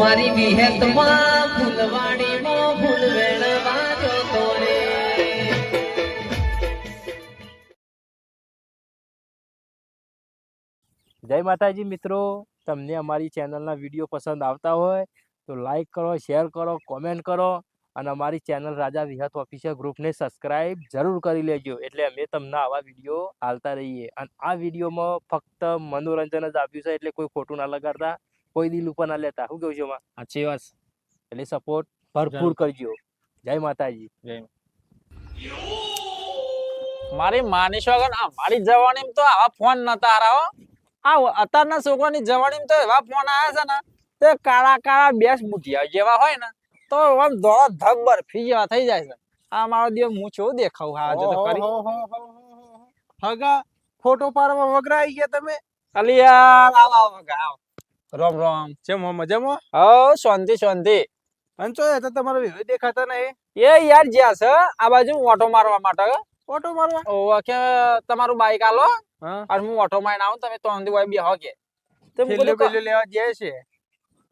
મારી વિહેતમાં ફૂલવાડીમાં ફૂલ વેણવા જતો રે જય માતાજી મિત્રો, તમને અમારી ચેનલના વીડિયો પસંદ આવતા હોય તો લાઈક કરો, શેર કરો, કોમેન્ટ કરો અને અમારી ચેનલ રાજા વિહત ઓફિશિયલ ગ્રુપને સબસ્ક્રાઇબ જરૂર કરી લેજો. એટલે અમે તમને આવા વીડિયો હાલતા રહીએ. અને આ વિડીયોમાં ફક્ત મનોરંજન જ આપ્યું છે, એટલે કોઈ ખોટું ના લગાડતા. કોઈ દિલ ઉપર ના લેતા. શું કહું છું એમાં? સાચી વાત. એટલે સપોર્ટ ભરપૂર કરજો. જય માતાજી. મારી માનીશ વગર આ મારી જવાની તો આવા ફોન નતા હો. આ અત્યારના છોકરાની જવાની તો એવા ફોન આવ્યા છે ને તે કાળા કાળા બેસ મુઠિયા જેવા હોય ને તો આમ દોડા ધબ બરફી જેવા થઈ જાય છે. આ મારો દિવસ હું છો દેખાવ હા જો તો કરી. હગા ફોટો પાડવા વગરાઈ આવી ગયા તમે? અલી યાર આવો વગા આવ. રોમ રોમ છે હો મજામાં? હા શાંતિ શાંતિ. અંચો એ તો તમારો વિવેક દેખાતા નહીં. એ યાર જ્યાં છે આ બાજુ ઓટો મારવા માટે. ઓટો મારવા? ઓ કે તમારું બાઈક આલો. હા. અને હું ઓટો માં આવું તમે તો અંધી હોય બેહો કે. તો છેલ્લે કીધું લેવા જે છે.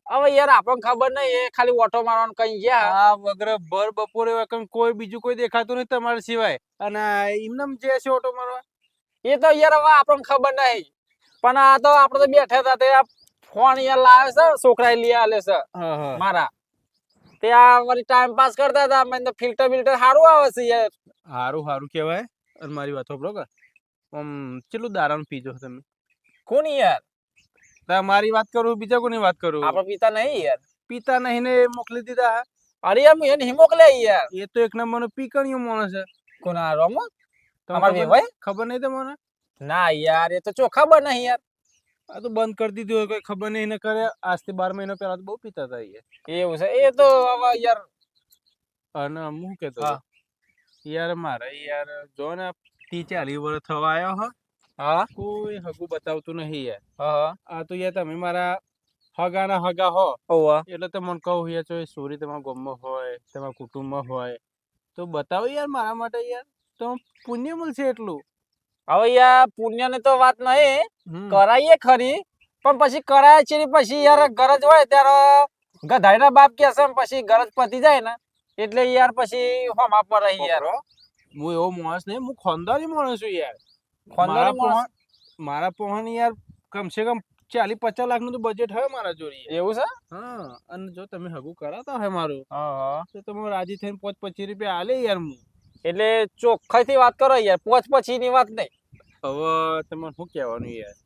હવે યાર આપણને ખબર નહીં એ ખાલી ઓટો મારવાનું કઈ ગયા આ વગર ભર બપોરે કોઈ બીજું કોઈ દેખાતું નહીં તમારા સિવાય. અને એમને જે છે ઓટો મારવા? એ તો યાર હવે આપણને ખબર નહીં. પણ આ તો આપણે તો બેઠા હતા તે ફોન યાર લાવે છે છોકરા લઈ આલે છે. મારા. તે આ વળી ટાઈમ પાસ કરતા હતા મેં તો ફિલ્ટર બિલ્ટર સારું આવે છે યાર. સારું સારું કહેવાય. અને મારી વાત સાંભળો કે આમ કેટલું દારૂ પીજો તમે? કોણ યાર? તાર મારી વાત કરું બીજા કોની વાત કરું? આપણા પિતા નહીં યાર. પિતા નહીં ને મોકલી દીધા અરે યાર એને નહીં મોકલે યાર. એ તો એક નંબર નો પીકણિયો માણસ છે. કોના રોમો તમારે ખબર- નહીં તમને? ના યાર એ તો ચોખા બને નહીં યાર. આ તો બંધ કરી દીધું હોય કોઈ ખબર નહીં કરે. આજથી બાર મહિના પહેલા તો બહુ પીતા હતા એ. એવું છે? એ તો આવા યાર અને હું કેતો. યાર મારે યાર જો ને તી ચાલી વર્ષ થવા આવ્યો હ. હા. કોઈ હગું બતાવતું નહીં યાર. હા આ તો યાર તમે મારા હગાના હગા હો. એટલે તો મને કહું યાર જો સોરી તમારા ગામમાં હોય તમારા કુટુંબમાં હોય તો બતાવો યાર મારા માટે યાર. તો પુણ્ય મળશે એટલું. હવે યાર પુણ્યની તો વાત નહીં. કરાઈએ ખરી. પણ પછી કરાય છે પછી યાર ગરજ હોય ત્યારે ગધાઈના બાપ કે છે પછી ગરજ પતી જાય ને. એટલે યાર પછી હોમા પર રહી યાર. હું એવો માણસ નહીં હું ખોંદારી માણસ છું યાર. ખોંદારી મારા માણસ? મારા પોહણ યાર કમસે કમ ચાલીસ પચાસ લાખનું તો બજેટ હોય મારા જોડે એવું છે? હા અને જો તમે હગું કરાતા હોય મારું હા તો તમે રાજી થઈને પાંચ પચીસ રૂપિયા આલે યાર હું. એટલે ચોખ્ખાઈથી વાત કરો યાર પોચ પછી ની વાત નહીં. હવે તમે શું કહેવાનું યાર?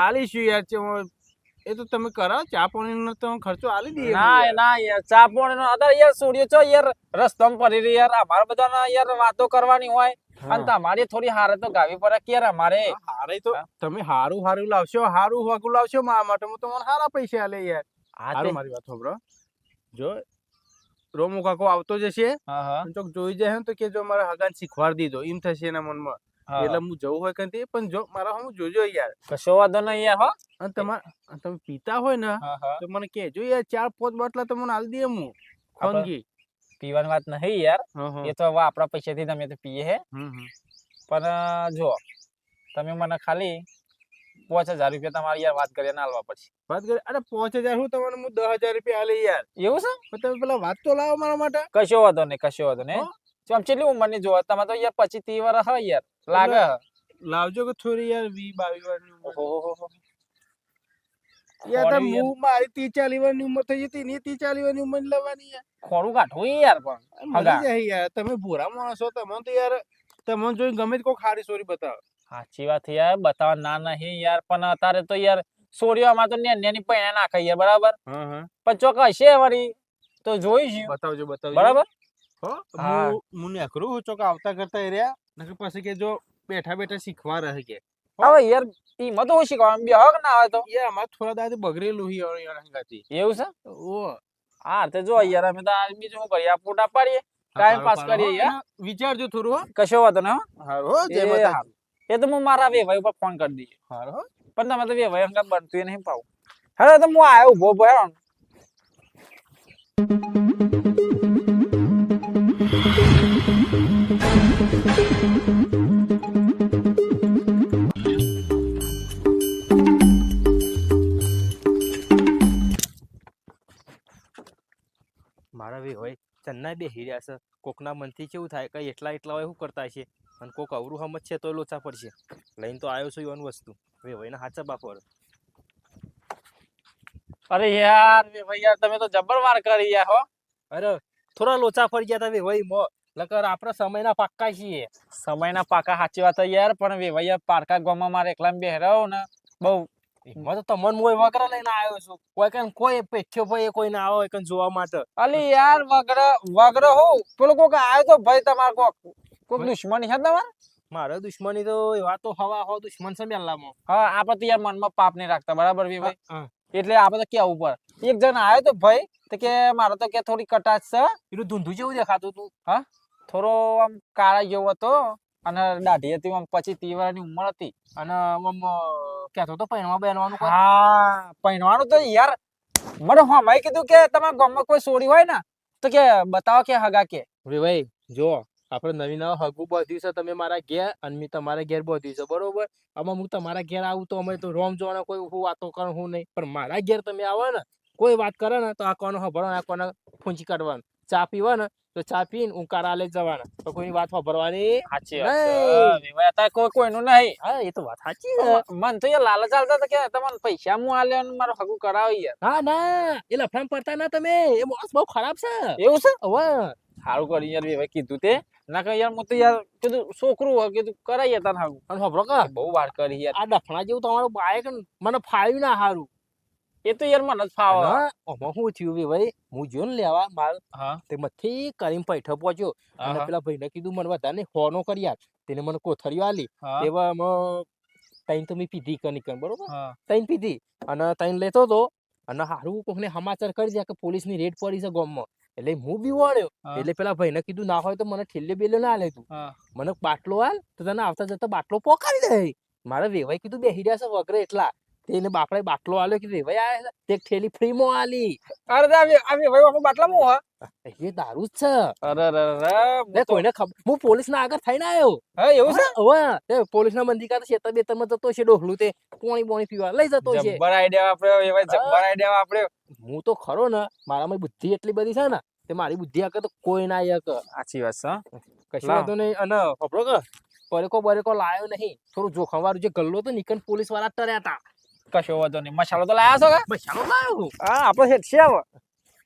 આલીશું યાર એ તો તમે કરાવો ચા પાણીનો તો ખર્ચો આલી દઈએ ના ના યાર ચા પાણી નો અત્યારે યાર સોડિયો છો યાર રસ્તમ પડી રહી યાર અમારા બધાના યાર વાતો કરવાની હોય. અને તમારી થોડી હારે તો ગાવી પડે કે યાર અમારે. હારે તો તમે હારું હારું લાવશો હારું હગું લાવશો મારા માટે હું તમને હારા પૈસા આલે યાર. હારું મારી વાત સાંભળો. જો રોમુ કાકો આવતો જશે. હા હા. ચોક જોઈ જાય ને તો કે જો મારા હગાને શીખવાડી દીધો. એમ થશે એના મનમાં. એટલે હું જવું હોય કંઈ પણ જો મારા હું જોજો યાર. કશો વાંધો નહીં યાર હો. અને તમાર તમે પીતા હોય ને તો મને કહેજો યાર ચાર પાંચ બાટલા તો મને આલી દે હું. ખોનગી પીવાની વાત નહીં યાર. એ તો હવે આપણા પૈસાથી તમે તો પીએ હે. પણ જો તમે મને ખાલી પાંચ હજાર રૂપિયા તમારી યાર વાત કરીને આલવા પછી. વાત કરી અરે પાંચ હજાર હું તમને હું દસ હજાર રૂપિયા આલે યાર. એવું છે? તમે પેલા વાત તો લાવો મારા માટે. કશો વાંધો નહીં કશો વાંધો નહીં? આમ કેટલી ઉંમરની જોવા તમે તો યાર પચીસ ત્રીસ વર્ષ હોય યાર. લાગે લાવજો કે થોડી યાર વી બાવી વારની ઉંમર. યાર તો. હું મારી ત્રીસ ચાલીસ વર્ષની ઉંમર થઈ જતી ની ત્રીસ ચાલીસ વર્ષની ઉંમર લેવાની યાર. ખોડું કાઢવું યાર પણ. મળી જાય યાર. તમે ભૂરા માણસ છો તમને તો યાર તમને જોઈને ગમે તે કોઈ ખારી સોરી બતાવો. સાચી વાત છે યાર બતાવવા ના નહીં યાર પણ અત્યારે તો યાર સોરીઓ અમાર તો નેન નેની પૈણા નાખે યાર બરાબર? પણ ચોક હશે વળી તો જોઈશું બતાવજો બતાવજો. બરાબર? હો હા. નેકરું હું ચોક આવતા કરતા એ રહ્યા નકર પછી કે જો બેઠા બેઠા શીખવા રહે કે. હવે યાર ઈ મત હું શીખવા બે હક ના આવે તો? યાર અમાર થોડા દાદી બગડેલું હી યાર એવું છે? ઓ. હા તે જો યાર અમે તો આજ બીજું શું કરીએ? ફોટા પાડીએ? ટાઈમ પાસ કરીએ યાર? વિચારજો થોડું હો. કશો વાંધો ના હારો જય એ એ તો હું મારા વેવાઈ ઉપર ફોન કરી દઈએ હારો પણ તમે તો વેવાઈ અંગા બનતું નહીં પાવું હવે તો હું આવ્યો ઊભો ઊભો હેરાન મારા ભાઈ હોય ચન્ના બે હીર્યા છે. કોકના મનથી કેવું થાય કે એટલા એટલા હોય શું કરતા છે અને કોક અવરું હમત છે તો લોચા પડશે. લઈને તો આવ્યો છું એવાની વસ્તુ. વે હોય ને હાચા બાપો અરે યાર વે ભાઈ યાર તમે તો જબર વાર કરી યાર હો. અરે થોડા લોચા ફરી ગયા તા ભાઈ મો. લકર આપણા સમયના પાક્કા છીએ. સમયના પાકા સાચી વાત યાર પણ વે ભાઈ યાર પારકા ગામમાં મારે એકલા બેહરાવો ને. બહુ એમાં તો તમને મોય વગર લઈને આવ્યો છું. કોઈ કઈ કોઈ પેઠ્યો ભાઈ કોઈ ના આવે કઈ જોવા માટે. અલી યાર વગર વગર હો? પેલો કોક આવ્યો તો ભાઈ તમાર કોક કોક દુશ્મની છે તમારે? મારે દુશ્મની તો એવા તો હવા હો દુશ્મન છે મેલામાં હા આપણે તો યાર મનમાં પાપ નહીં રાખતા બરાબર ભાઈ હા. એટલે આપણે તો કેવું ઉપર? એક જણ આવ્યો તો ભાઈ તો કે મારો તો કે થોડી કટાશ છે. પેલું ધૂંધું જેવું દેખાતું તું થોડો આમ કાળા જેવો હતો અને દાઢી હતી આમ પછી તીવરાની ઉંમર હતી. અને આમ કહેતો તો પહેરવા બેનવાનું હા. પહેરવાનું તો યાર. મને હમાઈ કીધું કે તમારા ગામમાં કોઈ સોરી હોય ને તો કે બતાવો કે હગા કે. ભાઈ જો આપણે નવી નવા હગું બધ્યું છે તમે મારા ઘેર અને મેં તમારા ઘેર બધ્યું છે બરોબર? આમાં હું તમારા ઘેર આવું તો અમે તો રોમ જોવાનો કોઈ હું વાતો કરું હું નહીં. પણ મારા ઘેર તમે આવો ને કોઈ વાત કરે ને તો આ કોનો ખબર આ કોને ફૂંચી કાઢવાનું. ચા પીવા ને તો ચા પીને હું કારા લઈ જવાના. તો કોઈની વાત સાંભળવાની સાચી. અત્યારે કોઈ કોઈનું નહીં. હા એ તો વાત સાચી મન તો એ લાલચ ચાલતા હતા કે તમને પૈસા હું આલે મારો હગું કરાવી યાર. ના ના. એ લફડામાં પડતા ના તમે. એ માણસ બહુ ખરાબ છે. એવું છે? હવે. સારું કરી યાર કીધું તે. ના યાર હું તો યાર કીધું છોકરું હોય કીધું કરાઈએ તાર હગું અને ખબરો કા? બહુ વાર કરી યાર. આ ડફણા જેવું તમારું બાઈક મને ફાવ્યું ના હારું. એ તો યાર મને જ ફાવે. ઓમાં શું થયું ભાઈ હું જો ને લેવા માલ તે મથી કરીને પૈઠો પહોંચ્યો. અને. પેલા ભાઈને કીધું મને વધારે હોનો કરી યાર તેને મને કોથળીઓ આલી. હા. એવા તૈન તો મેં પીધી કની કન બરોબર? હા. તૈન પીધી અને તૈન લેતો તો અને હારું કોકને સમાચાર કરી દે કે પોલીસની રેડ પડી છે ગામમાં. એટલે હું બી વળ્યો એટલે પેલા ભાઈને કીધું ના હોય તો મને ઠેલે બેલે ના લે તું મને બાટલો હાલ તો તને આવતા જતા બાટલો પોકારી દે. મારે વેવાઈ કીધું બેહી રહ્યા છે વગરે એટલા. તેને બાપડે બાટલો આલ્યો કે વેવાઈ આવે તે ઠેલી ફ્રીમાં આલી. અરે આવી ભાઈ આપણે બાટલામાં હું એ દારૂ જ છે. અરે અરે કોઈને ખબર હું પોલીસ ના આગળ થઈને આવ્યો. હા એવું છે? હવે તે પોલીસ ના બંદી કાઢે ખેતર બેતરમાં જતો છે ડોહલું તે પોણી પોણી પીવા લઈ જતો છે. જબ્બર આઈડિયા આપણે ભાઈ જબ્બર આઈડિયા આપણે હું તો ખરો ને મારામાં બુદ્ધિ એટલી બધી છે ને તે મારી બુદ્ધિ આગળ તો કોઈ ના એક. સાચી વાત છે કશું વાંધો નહીં. અને ખબરો કે પરેકો બરેકો લાયો નહીં. થોડું જોખમ વાળું જે ગલ્લો તો નીકળ પોલીસવાળા તર્યા હતા કશો વાંધો નહીં. મસાલો તો લાયા છો મસાલો લાયો હા આપણે હેઠ છે હવે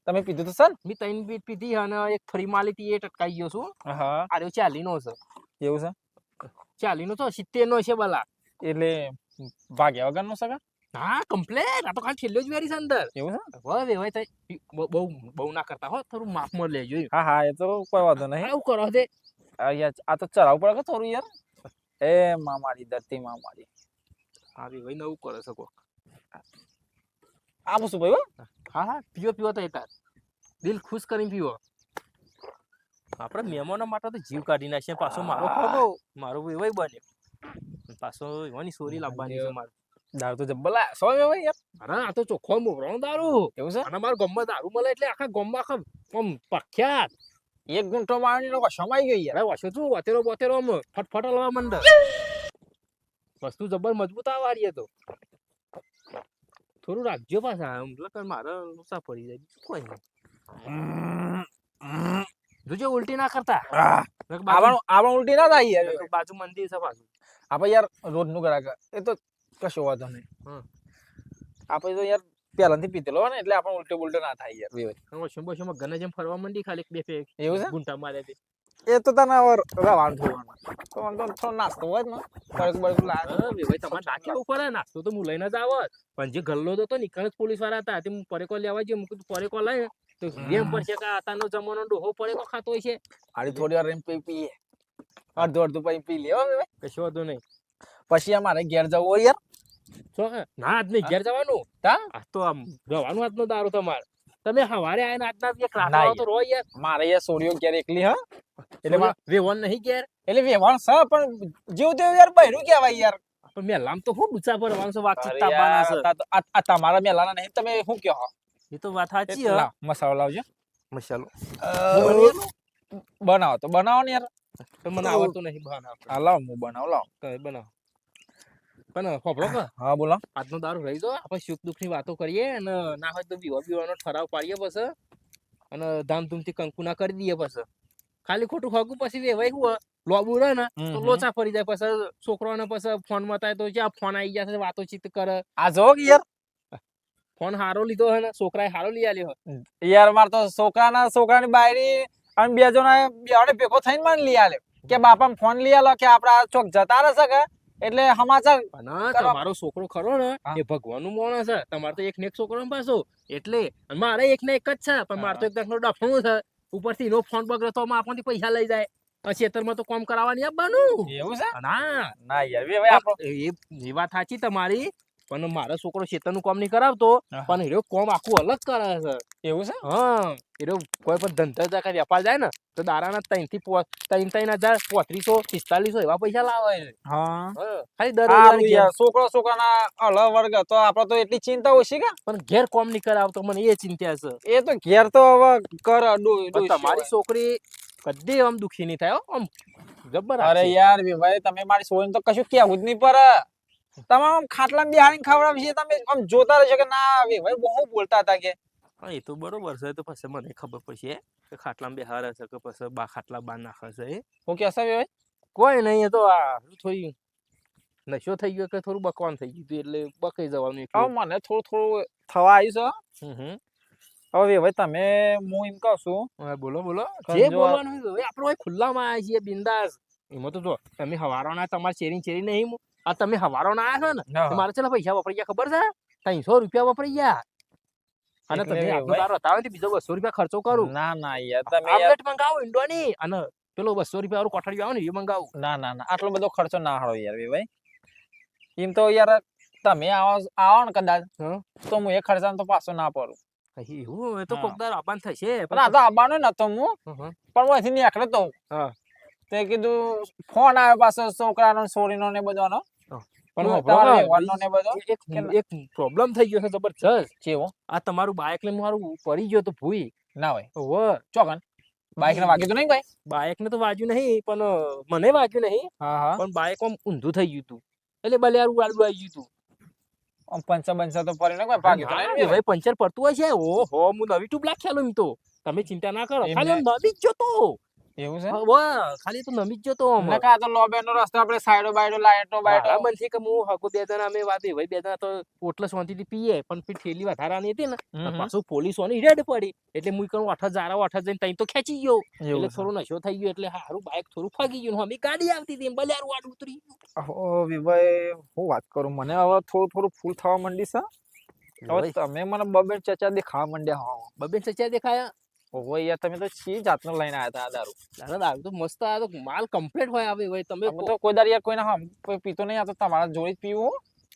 તમે પીધું તો સર મેં ત્રણ બીટ પીધી અને એક ફરી માલી એ ટટકાઈ ગયો છું. હા. આર્યો ચાલી નો છે. એવું છે? ચાલી નો તો સિત્તેર નો છે બલા એટલે ભાગ્યા વગર નો સગા હા કમ્પ્લેટ આ તો કાલ છેલ્લો જ વેરી છે અંદર. એવું છે? હવે હવે બહુ બહુ- ના કરતા હો. થોડું માપમાં લેજો એમ. હા હા એ તો કોઈ વાંધો નહીં. આવું કરો દે આ યાર આ તો ચડાવવું પડે કે થોડું યાર? એ મામારી ધરતી મામારી. હા વેવાય નવું કરે શકો આપું છું ભાઈ હા. હા. પીવો પીવો તો એકાદ. દિલ ખુશ કરીને પીવો આપણે મહેમાનો માટે તો જીવ કાઢી નાખીએ. પાછો મારો ખોટો. મારો એવો બન્યો પાછો એવાની સોરી લાવવાની છે મારે. દારૂ તો જબ્બલા સો ભાઈ યાર અરે આ તો ચોખ્ખો મોકળો દારૂ. એવું છે? અને મારા ગામમાં દારૂ મળે એટલે આખા ગામમાં આખા આમ પ્રખ્યાત. એક ગુંઠો મારણી લોકો સમાઈ ગઈ યાર. અરે તું વતેરો બોતેરો ફટફટ હલવા મંડે. વસ્તુ જબર મજબૂત આવારી તો. થોડું રાખજો પાછા આમ એટલે મારે નુસા પડી જાય કોઈ નહીં. જોજો ઉલટી ના કરતા. આવણ આવવાનું આવવાનું ઉલટી ના થાય યાર. બાજુ મંદિર છે પાછું. આપણે યાર રોજનું ગ્રાહક એ તો કશો વાંધો નહીં. આપણે તો યાર પહેલાથી પીતેલો ને એટલે આપણે ઉલટો બુલટો ના થાય યાર. બે વોશિંગ વોશિંગમાં ગને જેમ ફરવા મંડી ખાલી બે ફેક એવું છે? ગુંટા મારે એ તો તને રવાનું થોડું તો આમ તો થોડો નાસ્તો હોય ને. બળક બળક લાવે ભાઈ તમારે નાખી ઉપર નાસ્તો તો હું લઈને જ આવત પણ જે ગલ્લો તો હતો નીકળ જ પોલીસવાળા હતા તે હું પરેકો લેવા ગયો મું કીધું પરેકો લઈ. તો રેમ પર છે કે આતાનો જમાનો ડોહો પરેકો ખાતો હોય છે આડી થોડી વાર એમ પી પીએ. અડધો અડધો પછી પી લેવા ભાઈ. કશો વાંધો નહીં. પછી અમારે ઘેર જવું હોય યાર. ના આજ નહીં ઘેર જવાનું. તા? તો આમ જવાનું આજનો દારૂ તમારે. તમે હવારે આવીને આજના એક રાત તો રો યાર. મારે યાર સોરીઓ ક્યારે એકલી હા? એટલે વેવણ નહીં ક્યારે એટલે વેવણ સ પણ જેવું તેવું યાર બહેરું કહેવાય યાર. પણ મેલામ તો હું ડૂચા પર વાંસો વાતચીત યાર, છે. તા આ તમારા મેલાના નહીં તમે શું કહો? એ તો વાત સાચી હા. મસાલો લાવજો. મસાલો. બનાવો? તો બનાવો ને યાર. તો મને આવડતું નહીં બનાવ હા લાવ હું બનાવ લાવ. બનાવ? પણ ખોપડો કે? હા બોલો. આજનો દારૂ રહી દો આપણે સુખ દુઃખની વાતો કરીએ અને ના હોય તો બીવા બીવાનો ઠરાવ પાડીએ બસ અને ધામધૂમથી કંકુના કરી દઈએ પછી. ખાલી ખોટું ખાગું પછી વેવાય હું લોબુ રહે ને તો લોચા ફરી જાય પછી. છોકરાને પછી ફોનમાં તો જ્યાં ફોન આવી જશે વાતોચીત કરે. આ જો કે યાર. ફોન હારો લીધો હે ને છોકરાએ હારો લઈ આલ્યો. યાર માર તો છોકરાના છોકરાની બાયરી અને બે જણા બેવડે ભેગો થઈને મને લઈ આલે કે બાપા ફોન લઈ આલો કે આપડા ચોક જતા રહેશે કે? એટલે સમાચાર તમારો છોકરો ખરો ને એ ભગવાનનું મોણ છે તમારે તો એક ને એક છોકરો પાછો. એટલે મારે એક ને એક જ છે પણ મારે તો એક દાખલો ડફણું છે. ઉપરથી એનો ફોન બગડે તો આપણથી પૈસા લઈ જાય. ખેતરમાં તો કામ કરાવવાની આપવાનું. એવું છે? ના ના યાર એ વાત સાચી તમારી. પણ મારો છોકરો ખેતરનું કામ નહીં કરાવતો પણ એરો કોમ આખું અલગ કરે છે. એવું છે? હા એરો કોઈ પણ ધંધા જાકા વેપાર જાય ને તો દારાના ત્રણથી ત્રણ ત્રણ હજાર પોત્રીસો પિસ્તાલીસો એવા પૈસા લાવે છે. ખાલી દર છોકરો છોકરાના અલગ વર્ગ તો આપડે તો એટલી ચિંતા ઓછી કે પણ ઘેર કોમ નહીં કરાવતો મને એ ચિંતા છે. એ તો ઘેર તો હવે કર તમારી છોકરી કદી આમ દુખી નહીં થાય આમ જબર અરે. યાર ભાઈ તમે મારી છોરીને તો કશું કેવું જ નહીં પડે. તમે ખાટલા ખાટલામાં બેહાડીને ખવડાવી છે તમે આમ જોતા રહેશો કે ના ભાઈ બહુ બોલતા હતા કે. હા, એ તો બરોબર છે તો પછી મને ખબર પડશે કે ખાટલા બિહાર હશે કે પછી બા ખાટલા બાર નાખે છે એ હું કહેશે ભાઈ કોઈ નહીં એ તો આ થોડી નશો થઈ ગયો કે થોડું બકવાન થઈ ગયું એટલે બકાઈ જવાનું હા મને થોડું થોડું થવા આવ્યું છે હમ હમ. હવે ભાઈ તમે હું એમ કહું છું બોલો બોલો. જે બોલવાનું હોય આપણે ખુલ્લામાં આવીએ છીએ બિંદાસ. એમાં તો જો તમે હવારોના તમારે ચેરી ચેરી નહીં આ તમે હવારોના આવ્યા છો ને મારે ચેલા પૈસા વપરાઈ ગયા ખબર છે ત્રણસો રૂપિયા વપરાઈ ગયા અને તમે આટલું તારો બીજો બસો રૂપિયા ખર્ચો કરું ના ના યાર તમે આમલેટ મંગાવો ઇન્ડોની અને પેલો બસો રૂપિયા વાળું કોઠડિયું આવે ને એ મંગાવું ના ના ના આટલો બધો ખર્ચો ના હારો યાર ભાઈ એમ તો યાર તમે આવો આવો ને કદાચ. તો હું એ ખર્ચા તો પાછો ના પડું એવું હવે તો. કોકદાર આબાન થશે પણ આ તો આવવાનો નતો હં. પણ હું અહીંથી નીકળે તો હા. તે કીધું ફોન આવ્યો પાછો છોકરાનો છોરીનો ને બધાનો. પણ તમારા વાપરો ને, વ્યવહારનો ને બધો. એક કે- એક પ્રોબ્લેમ થઈ ગયો છે જબરજસ્ત. કેવો આ તમારું બાઇક ને મારું પડી ગયો તો ભૂઈ. ના હોય ઓવે ચોકન બાઈક ને? વાગ્યું તો નહીં ભાઈ બાઇક ને તો વાગ્યું નહીં પણ મને વાગ્યું નહીં. હા હા. પણ બાઇક આમ ઊંધું થઈ ગયું તું. એટલે ભલે યાર ઉડાડું આવી ગયું તું. આમ પંચર બંચર તો પડી ને ભાગ્યું તો ના, નહીં એ ભાઈ પંચર પડતું હોય છે. ઓહો હું નવી ટ્યુબ એમ તો. તમે ચિંતા ના કરો. ખાલી નવી જ જતો. એવું છે? વાહ ખાલી તો નમી જ જતો નકા તો લોબે નો રસ્તો આપણે સાઈડો બાઈડો લાઈટો બાઈટો. મારા મનથી કે હું હગો બે જણા અમે વાત એ ભાઈ બે જણા તો ઓટલે શાંતિથી પીએ પણ પછી ઠેલી વધારાની હતી ને પાછું પોલીસ ઓની રેડ પડી. એટલે હું કહું અઠ જારા અઠ જઈને તઈ તો ખેંચી ગયો. એટલે છે. થોડું નશો થઈ ગયો એટલે હારું બાઇક થોડું ફાગી ગયું અમે ગાડી આવતી હતી ભલે હારું વાટ ઉતરી ઓ વિભાઈ હું વાત કરું મને હવે થોડું થોડું ફૂલ થવા માંડી છે. હવે તમે મને બબે ચચા દેખાવા માંડ્યા હો. બબે ચચા દેખાયા? ઓહો યાર તમે તો ચી જાતનો લઈને આવ્યા હતા આ દારૂ. દાદા દારૂ તો મસ્ત આવ્યો તો માલ કમ્પ્લીટ હોય આવે ભાઈ. તમે તો કોઈ દાર યાર કોઈના હમ કોઈ પીતો નહીં આ તમારા જોડે જ પીવું.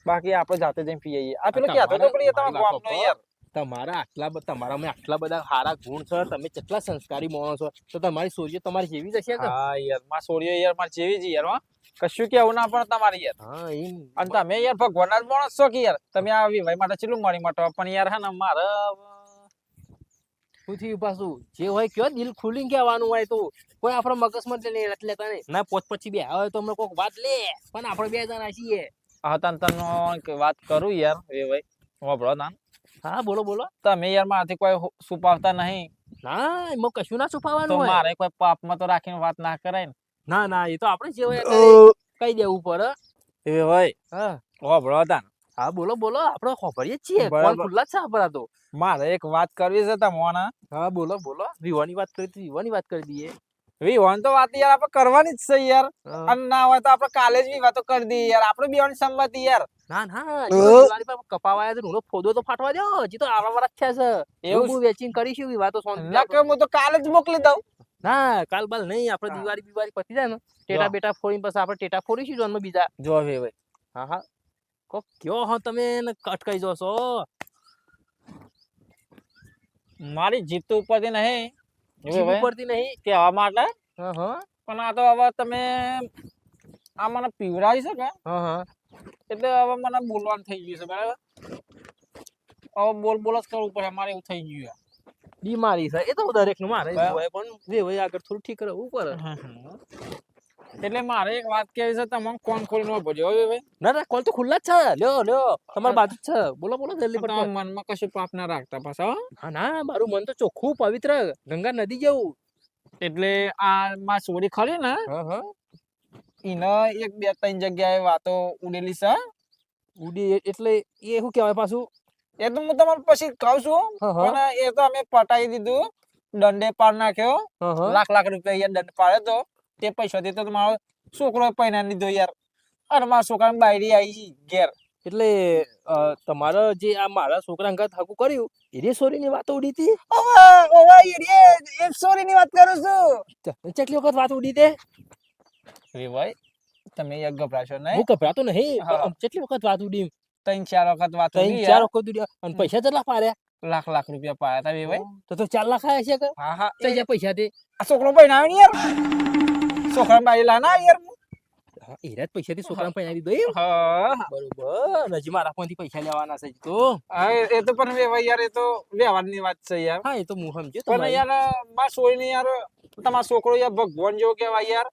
બાકી આપણે જાતે જઈને પીએ. આ પેલો કહેતો તો પડી તમારા તમારા- યાર. તમારા આટલા તમારા મેં આટલા બધા સારા ગુણ છે તમે કેટલા સંસ્કારી માણસ છો. તો તમારી સોરીઓ તમારી જેવી જ હશે કે હા યારમાં સોરીઓ યાર માર જેવી જ યાર હો. કશું કેવું ના પણ તમારી યાર. હા એમ. અને તમે યાર ભગવાનના જ માણસ છો કે યાર? તમે આ વિભાઈ માટે ચેટલું મળી માટે પણ યાર હા ને મારે શું થયું પાછું જે હોય કયો દિલ ખુલીને કહેવાનું હોય તો. કોઈ આપણો મગજમાં લે નથી લેતા ના. પોત પછી બે. હોય તો અમને કોઈક વાત લે. પણ આપણે બે જણા છીએ. હા તન તન વાત કરું યાર એ ભાઈ. વાપરો તાન હા બોલો બોલો. તમે યાર મારાથી કોઈ છુપાવતા નહીં. ના એમાં કશું ના છુપાવવાનું હોય. મારે કોઈ પાપમાં તો રાખીને વાત ના કરાય ને. ના ના એ તો આપણે જે હોય કહી દેવું પડે એ હોય હા. વાપરો તાન. હા બોલો બોલો આપણે ખોભરીએ છીએ. કોલ ખુલ્લા છે આપણા તો? મારે એક વાત કરવી છે તમને. હા બોલો બોલો. વિવાની વાત કરી વિવાની વાત કરી દઈએ. વિવાન તો વાત યાર આપણે કરવાની જ છે યાર. અને ના હોય તો આપણે કાલે જ વાતો કરી દઈએ યાર. આપણે બેવાની સંમતિ યાર. ના ના દિવાળી પર કપાવાયા ફોદો તો ફાટવા દો હજી તો આવા વરસ છે. એવું વેચીને કરીશું વિવાહ તો ના કે હું તો કાલે જ મોકલી દઉં. ના કાલ બાલ નહીં. આપણે દિવાળી બિવાળી પતી જાય ને. ટેટા બેટા ફોડીને પછી આપણે ટેટા ફોડીશું જોનમાં બીજા. જો હા હા. કોક કયો હો તમે ને કટકાઈ જશો મારી જીત તો ઉપરથી નહીં જીભ ઉપરથી નહીં કહેવા માટે હા હા પણ આ તો હવે તમે આ મને પીવડાવી છે કે હા હા એટલે હવે મને બોલવાનું થઈ ગયું છે બરાબર હવે બોલ બોલ જ કરવું પડે મારે એવું થઈ ગયું છે. બીમારી છે એ તો દરેકનું મારે જ બરાબર. હોય પણ જે હોય આગળ થોડું ઠીક રહેવું પડે એટલે મારે એક વાત કહેવી છે તમને કોણ ખોલીને ભર્યો હવે ભાઈ? ના ના કોલ તો ખુલ્લા જ છે. લ્યો લ્યો તમારી બાજુ છે. બોલો બોલો જલ્દી પર મનમાં કશું પાપ ના રાખતા પાછા હા. ના મારું મન તો ચોખ્ખું પવિત્ર ગંગા નદી જેવું. એટલે આ માં સોરી ખરી ને એને એક બે ત્રણ જગ્યાએ વાતો ઉડેલી છે ઉડી એટલે એ શું કહેવાય પાછું? એ તો હું તમને પછી કહું છું પણ એ તો અમે પટાઈ દીધું દંડે પાડ નાખ્યો. લાખ લાખ રૂપિયા દંડ પાડ્યો તો. તે પૈસા દેતો તો મારો છોકરો પૈના લીધો યાર. અને મારા છોકરાની બાયરી આવી ઘેર. એટલે તમારે જે આ મારા છોકરા અંગત હાકું કર્યું એ સોરીની વાત ઉડી હતી? ઓવે સોરી ની વાત કરું છું. કેટલી વખત વાત ઉડી તે? રે ભાઈ તમે યાર ગભરાશો નહીં. હું ગભરાતો નહીં. કેટલી વખત વાત ઉડી? ત્રણ ચાર વખત વાત ત્રણ ચાર વખત ઉડી અને પૈસા કેટલા પાડ્યા? લાખ લાખ રૂપિયા પાયા હતા ભાઈ. તો તો ચાર લાખ આયા છે કે? હા હા. પૈસા તે આ છોકરો પૈણા ને યાર. છોકરાની બાઈ લાના યાર એરા પૈસા થી છોકરાને પૈસા દીધો એમ? બરોબર. હજી મારા પાસેથી પૈસા લેવાના છે તો. હા, એ- તો પણ વે યાર એ તો લેવાની વાત છે યાર. હા એ તો હું સમજ્યો પણ યાર બા સોય ને યાર. તમારો છોકરો યાર ભગવાન જેવો કહેવાય યાર.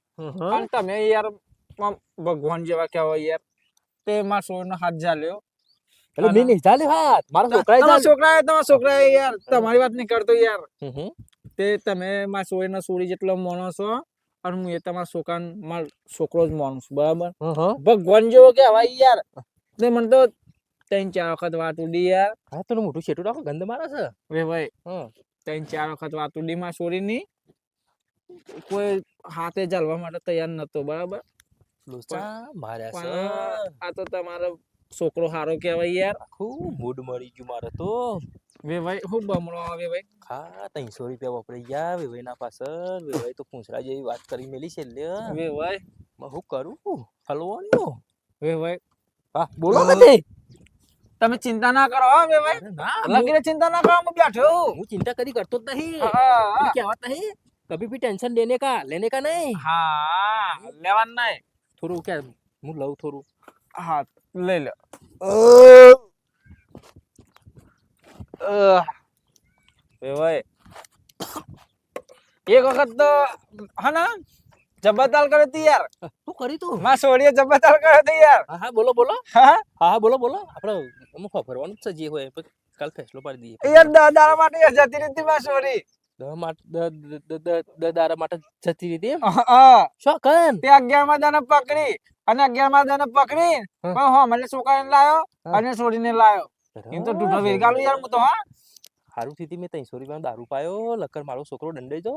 અને તમે યાર ભગવાન જેવા કહેવાય યાર. તે માર સોયનો હાથ ઝાલ્યો. એટલે મેં નહીં ચાલે હાથ. મારા છોકરાએ તમારા છોકરાએ તમારા છોકરાએ યાર તમારી વાત નહીં કરતો યાર. તે તમે મારા સોયનો સોરી જેટલો મોણો છો. અને હું એ તમારા છોકરાને માર છોકરો જ માનું છું બરાબર. ભગવાન જેવો કહેવાય યાર. ને મને તો ત્રણ ચાર વખત વાત ઉડી યાર. હા તો મોટું છેટું રાખો ગંધ મારે છે? વે ભાઈ ત્રણ ચાર વખત વાત ઉડી માં સોરીની કોઈ હાથે ચાલવા માટે તૈયાર નતો બરાબર? આ તો તમારો છોકરો સારો કહેવાય યાર. આખું મૂડ મળી ગયું મારે તો. વે ભાઈ હું બમણો આવે ભાઈ હા ત્રણસો રૂપિયા વપરાઈ ગયા વેવાઈના પાછળ વેવાઈ તો પૂંછડા જેવી વાત કરી મેલી છે લે વે ભાઈ હું કરું હલવાનો વે ભાઈ હા બોલો ને તમે ચિંતા ના કરો હવે ભાઈ લગીને ચિંતા ના કરો હું બેઠો હું ચિંતા કદી કરતો જ નહીં કહેવત નહીં કભી ભી ટેન્શન લેને કા લેને કા નહીં હા લેવાનું નહીં થોડું કે હું લઉં થોડું હા લઈ લો ભાઈ. એક વખત તો હા ના જબરદાર કરે તી યાર શું કરી તું? માં સોડીએ જબરદાર કરે તી યાર હા હા બોલો બોલો. હા હા. બોલો બોલો. આપણે અમુક ફરવાનું જ છે જે હોય કાલ ફેસલો પાડી દઈએ. યાર દાદા માટે જતી રહેતી માં સોડી માટે જતી તે દાને પકડી. અને અગિયારમાં દાને પકડી. હા. પણ હા મને છોકરાને લાયો. અને છોડીને લાયો. એમ તો ઢૂંઢો વેરગાલું યાર હું તો હા. હારું થતી મેં ત્રણસો રૂપિયાનો દારૂ પાયો લકર મારો છોકરો દંડાઈ જો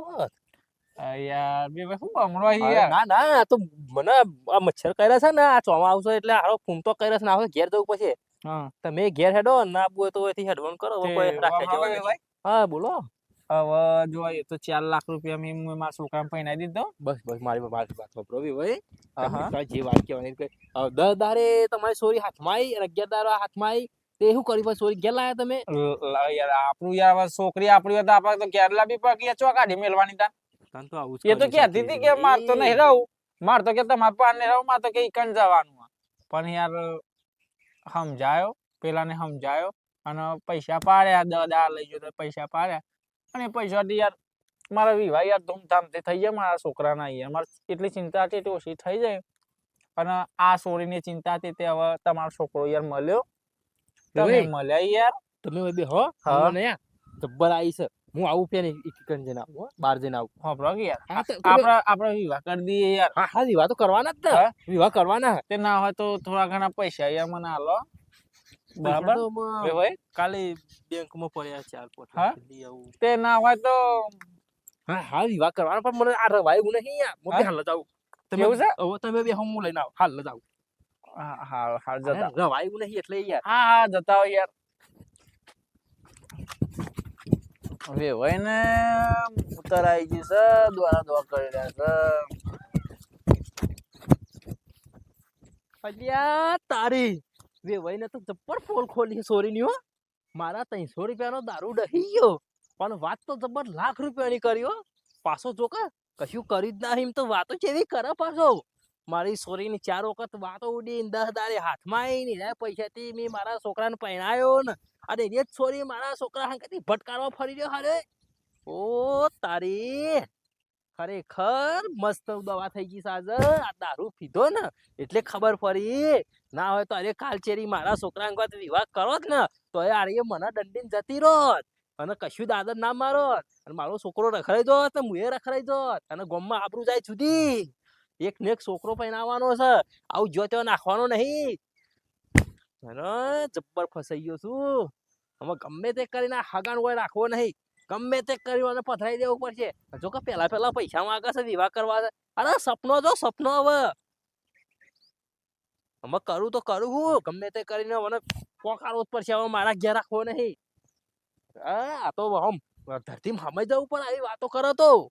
યાર બે ભાઈ શું બમણો યાર? ના ના તો મને આ મચ્છર કર્યા છે ને આ ચોમા આવશે એટલે હારો ફૂમતો કર્યા છે ને ઘેર જવું પછી. તમે ઘેર હેડો ના આપવું તો અહીંથી હેડવાનું કરો કોઈ રાખે. હા બોલો. હવે જો એ તો ચાર લાખ રૂપિયા મેં મારા છોકરાને પૈણાઈ દીધો. બસ બસ મારી મારી વાત વપરો બી ભાઈ. જે વાત કહેવાની. દસ દારે તમારી સોરી હાથમાં આવી અને અગિયાર દારો હાથમાં આવી તે શું કર્યું? પછી સોરી ઘેર લાયા તમે? યાર આપણું યાર છોકરી આપણી હતા આપણે તો કેરલા બી પાકી ચો કાઢી મેલવાની તા તને તો આવું એ તો કહેતી હતી કે માર તો નહીં રહું? માર તો કે તમારે પાર નહીં રહું માર તો કે કણ જવાનું પણ યાર સમજાયો પેલાને સમજાયો અને પૈસા પાડ્યા દાદા લઈ ગયો પૈસા પાડ્યા. અને પૈસાથી યાર મારા વિવાહ યાર ધૂમધામથી થઈ જાય મારા છોકરાના યાર. મારે એટલી ચિંતા હતી એટલી ઓછી થઈ જાય. અને આ સોરીની ચિંતા હતી તે હવે તમારો છોકરો યાર મળ્યો. તમે. મળ્યા યાર. તમે બધી બે હો. હા જબ્બર આવી છે. હું આવું પેને જઈને આવું હો, બહાર જઈને આવું. વાપરો કે યાર. હા તો તમે- આપડે આપડે વિવાહ કરી દઈએ યાર. હા હા વિવાહ તો કરવાના જ? ને વિવાહ કરવાના. તે ના હોય તો થોડા ઘણા પૈસા યાર મને આલો. બરાબર? ભાઈ કાલે બેંકમાં પડ્યા ચાર પોટ હા? આવું. તે ના હોય તો હા હા વિવાહ કરવાનો પણ મને આ રવાયું નહીં યાર. મોટી? હાલ જ આવું તમે એવું છે? તમે બે હું લઈને આવ. હાલ જ આવું હા હા હા જતા. રવાય નહીં એટલે યાર. હા હા જતા હોય યાર. હવે હોય ને ઉત્તર આવી ગઈ છે દ્વારા દોર કરી રહ્યા છે. અલ્યા તારી. વેવાઈને તો જબ્બર ફોલ ખોલી સોરી ની હો. મારા ત્રણસો રૂપિયાનો દારૂ ડહી ગયો. પણ વાત તો જબ્બર લાખ રૂપિયાની કરી હો. પાછો જોકે કશું કરી જ નહીં એમ તો વાતો કેવી કરે પાછો. મારી છોરીની ચાર વખત વાતો ઉડી દસ દાડે હાથમાં આવી ને એના પૈસાથી મેં મારા છોકરાને પહેણાયો ને. અને એ જ છોરી મારા છોકરા હાંકેથી ભટકારવા ફરી રહ્યો હારે. ઓ તારી! ખરેખર મસ્ત દવા થઈ ગઈ સાજે આ દારૂ પીધો ને. એટલે ખબર પડી. ના હોય તો અરે કાલચેરી મારા છોકરા અંગત વિવાહ કરો જ ને. તો એ આરે મને દંડીને જતી રોત અને કશું દાદર ના મારો. અને મારો છોકરો રખડાઈ જોત હું મુએ રખડાઈ જોત. અને ગોમમાં આબરૂ જાય સુધી એક ને એક છોકરો પહેરાવાનો છે. આવું જો નાખવાનો નહીં. જબ્બર ફસાઈ ગયો છું. હવે ગમે તે કરીને આ હગાન હોય રાખવો નહીં. ગમે તે કરીને પથરાઈ દેવું પડશે. જો કે પહેલા પહેલા પૈસા માંગે છે, વિવાહ કરવા છે. અરે, સપનો જો, સપનો હવે. હવે કરું તો કરું હું. ગમે તે કરીને મને પોકારવો જ પડશે. હવે મારા ઘેર રાખવો નહીં. આ તો આમ ધરતી સમય જવું પણ આવી વાતો કરો તો.